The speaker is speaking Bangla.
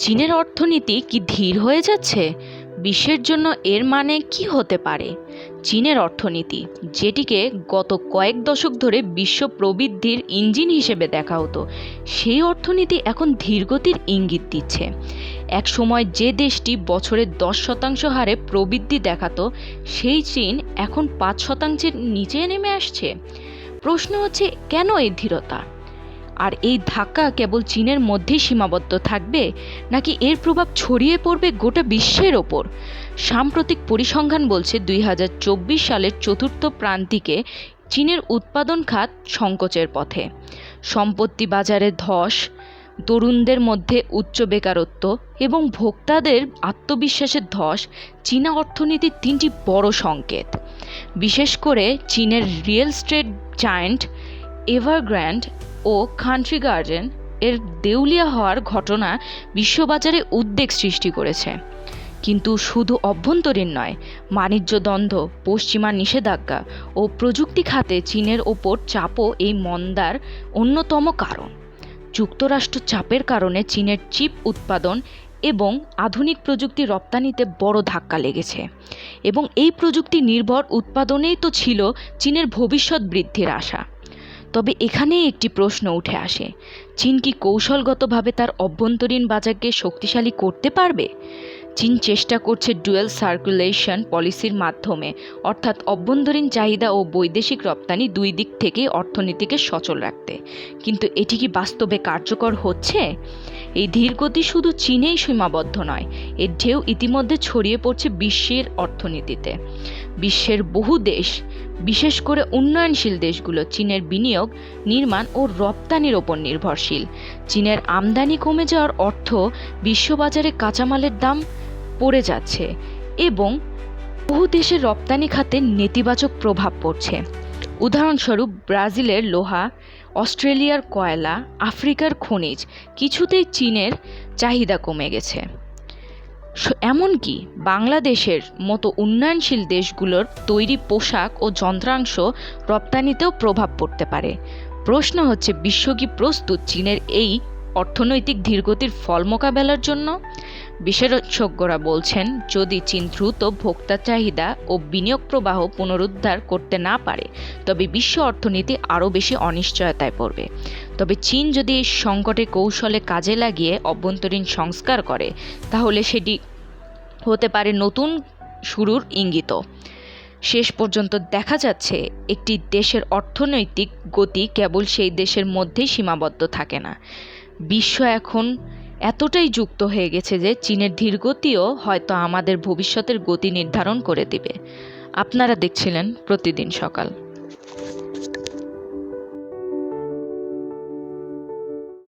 চীনের অর্থনীতি কি ধীর হয়ে যাচ্ছে? বিশ্বের জন্য এর মানে কি হতে পারে? চীনের অর্থনীতি, যেটিকে গত কয়েক দশক ধরে বিশ্ব প্রবৃদ্ধির ইঞ্জিন হিসেবে দেখা হতো, সেই অর্থনীতি এখন ধীরগতির ইঙ্গিত দিচ্ছে। এক সময় যে দেশটি বছরে দশ শতাংশ হারে প্রবৃদ্ধি দেখাতো, সেই চীন এখন পাঁচ শতাংশের নিচে নেমে আসছে। প্রশ্ন হচ্ছে, কেন এই ধীরতা? আর এই ধাক্কা কেবল চীনের মধ্যেই সীমাবদ্ধ থাকবে, নাকি এর প্রভাব ছড়িয়ে পড়বে গোটা বিশ্বের ওপর? সাম্প্রতিক পরিসংখ্যান বলছে দুই হাজার চব্বিশ সালের চতুর্থ প্রান্তিকে চীনের উৎপাদন খাত সংকোচের পথে। সম্পত্তি বাজারে ধস, তরুণদের মধ্যে উচ্চ বেকারত্ব এবং ভোক্তাদের আত্মবিশ্বাসের ধস চীনা অর্থনীতির তিনটি বড় সংকেত। বিশেষ করে চীনের রিয়েল স্টেট জায়ান্ট এভারগ্র্যান্ড ও কান্ট্রি গার্ডেন এর দেউলিয়া হওয়ার ঘটনা বিশ্ববাজারে উদ্বেগ সৃষ্টি করেছে। কিন্তু শুধু অভ্যন্তরীণ নয়, বাণিজ্য দ্বন্দ্ব, পশ্চিমা নিষেধাজ্ঞা ও প্রযুক্তি খাতে চীনের ওপর চাপও এই মন্দার অন্যতম কারণ। যুক্তরাষ্ট্র চাপের কারণে চীনের চিপ উৎপাদন এবং আধুনিক প্রযুক্তি রপ্তানিতে বড় ধাক্কা লেগেছে এবং এই প্রযুক্তি নির্ভর উৎপাদনেই তো ছিল চীনের ভবিষ্যৎ বৃদ্ধির আশা। তবে এখানেই একটি প্রশ্ন উঠে আসে। চীন কি কৌশলগতভাবে তার অভ্যন্তরীণ বাজারকে শক্তিশালী করতে পারবে? চীন চেষ্টা করছে ডুয়েল সার্কুলেশন পলিসির মাধ্যমে, অর্থাৎ অভ্যন্তরীণ চাহিদা ও বৈদেশিক রপ্তানি দুই দিক থেকে অর্থনীতিকে সচল রাখতে। কিন্তু এটি কি বাস্তবে কার্যকর হচ্ছে? এই ধীরগতি শুধু চীনেই সীমাবদ্ধ নয়, এর ঢেউ ইতিমধ্যে ছড়িয়ে পড়ছে বিশ্বের অর্থনীতিতে। বিশ্বের বহু দেশ, বিশেষ করে উন্নয়নশীল দেশগুলো চীনের বিনিয়োগ, নির্মাণ ও রপ্তানির ওপর নির্ভরশীল। চীনের আমদানি কমে যাওয়ার অর্থ বিশ্ববাজারে কাঁচামালের দাম পড়ে যাচ্ছে এবং বহু দেশের রপ্তানি খাতে নেতিবাচক প্রভাব পড়ছে। উদাহরণস্বরূপ ব্রাজিলের লোহা অস্ট্রেলিয়ার কয়লা, আফ্রিকার খনিজ, কিছুতেই চীনের চাহিদা কমে গেছে। এমনকি বাংলাদেশের মতো উন্নয়নশীল দেশগুলোর তৈরি পোশাক ও যন্ত্রাংশ রপ্তানিতেও প্রভাব পড়তে পারে। প্রশ্ন হচ্ছে বিশ্ব কি প্রস্তুত চীনের এই অর্থনৈতিক ধীরগতির ফল মোকাবেলার জন্য? বিশেষজ্ঞরা বলছেন, যদি চীন দ্রুত ভোক্তা চাহিদা ও বিনিয়োগ প্রবাহ পুনরুদ্ধার করতে না পারে, তবে বিশ্ব অর্থনীতি আরও বেশি অনিশ্চয়তায় পড়বে। তবে চীন যদি এই সংকটে কৌশলে কাজে লাগিয়ে অভ্যন্তরীণ সংস্কার করে, তাহলে সেটি হতে পারে নতুন শুরুর ইঙ্গিত। শেষ পর্যন্ত দেখা যাচ্ছে, একটি দেশের অর্থনৈতিক গতি কেবল সেই দেশের মধ্যেই সীমাবদ্ধ থাকে না। বিশ্ব এখন এতটাই যুক্ত হয়ে গেছে যে চীনের ধীরগতিও হয়তো আমাদের ভবিষ্যতের গতি নির্ধারণ করে দিবে। আপনারা দেখছিলেন প্রতিদিন সকাল।